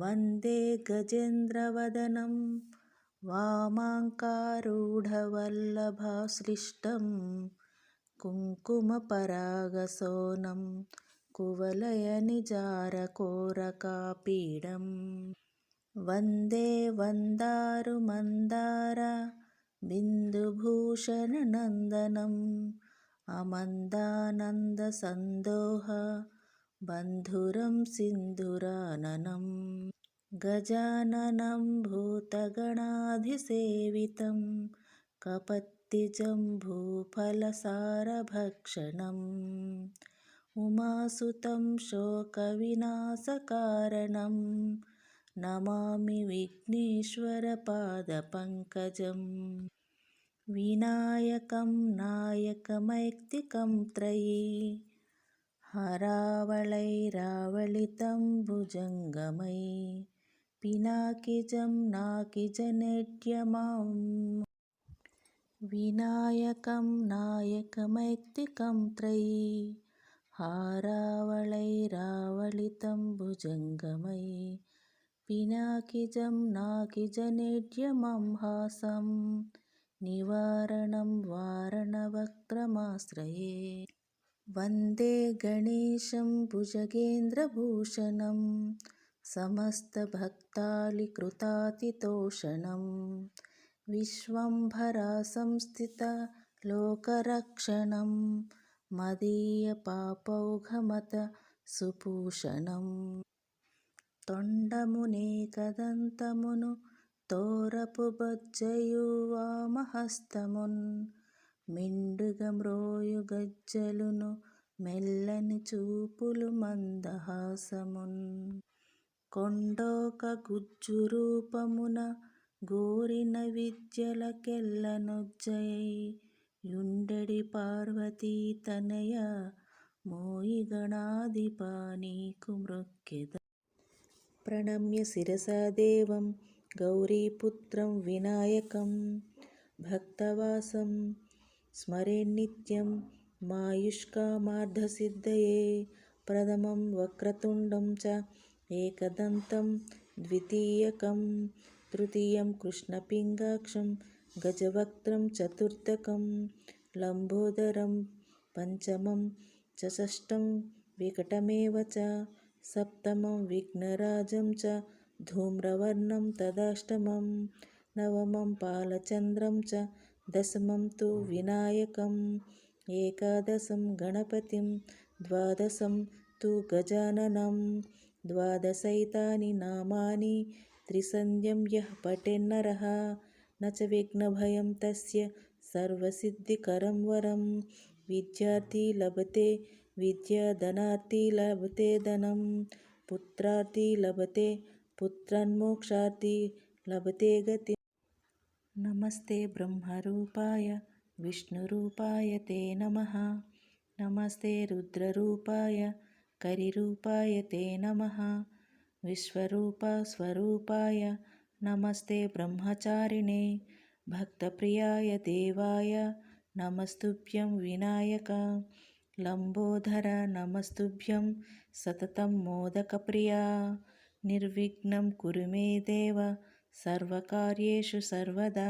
वन्दे गजेन्द्रवदनं वामाङ्कारूढवल्लभाश्लिष्टं कुङ्कुमपरागशोनं कुवलयनिजारकोरकापीडम् वन्दे वन्दारुमन्दार बिन्दुभूषणनन्दनम् अमन्दानन्दसन्दोह बन्धुरं सिन्धुराननम् गजाननं भूतगणाधिसेवितं कपत्तिजम्बूफलसारभक्षणम् उमासुतं शोकविनाशकारणं नमामि विघ्नेश्वरपादपङ्कजम् विनायकं नायकमैक्तिकं त्रयी హరావళై రావళితంబుజంగమై పినాకిజం నాకిజనెడ్యమాం వినాయకం నాయకమైక్తికం త్రయీ హారావళై రావళితంబుజంగమై పినాకిజం నాకిజనేడ్యమం హాసం నివారణం వారణవక్త్రమాశ్రయే वन्दे गणेशं भुजगेन्द्रभूषणं समस्तभक्तालिकृतातितोषणं विश्वम्भरासंस्थितलोकरक्षणं मदीयपापौघमतसुपूषणम् తొండమునేకదంతమును తోరపు బొజ్జయువామహస్తమున్ మెండుగ మ్రోయు గజ్జలును మెల్లని చూపులు మందహాసమున్. కొండోక గుజ్జు రూపమున గోరిన విద్యలకెల్లనొజ్జయై యుండెడి పార్వతీ తనయ మోయి గణాధిపా నీకు మృక్కెద ప్రణమ్య శిరసా దేవం గౌరీపుత్రం వినాయకం భక్తవాసం స్మరేన్నిత్యం మాయుష్కామార్థసిద్ధయే ప్రథమం వక్రతుండం చ ఏకదంతం ద్వితీయకం. తృతీయం కృష్ణపింగాక్షం గజవక్త్రం చతుర్థకం. లంబోదరం పంచమం చ వికటమేవ చ. సప్తమం విఘ్నరాజం చ ధూమ్రవర్ణం తదాష్టమం. నవమం పాలచంద్రం చ दशमं तु विनायकम् एकादशं गणपतिं द्वादशं तु गजाननं द्वादशैतानि नामानि त्रिसन्ध्यं यः पठेन्नरः न च विघ्नभयं तस्य सर्वसिद्धिकरं वरं विद्यार्थी लभते विद्याधनार्थी लभते धनं पुत्रार्थी लभते पुत्रन्मोक्षार्थी लभते गतिम् నమస్తే బ్రహ్మరూపాయ విష్ణురూపాయ తే నమ. నమస్తే రుద్రరూపాయ కరిరూపాయ తే నమ. విశ్వరూప స్వరూపాయ నమస్తే బ్రహ్మచారిణే. భక్తప్రియాయ దేవాయ నమస్తుభ్యం వినాయక. లంబోధర నమస్తుభ్యం సతతం మోదకప్రియా. నిర్విఘ్నం కురుమే దేవ సర్వకార్యేషు సర్వదా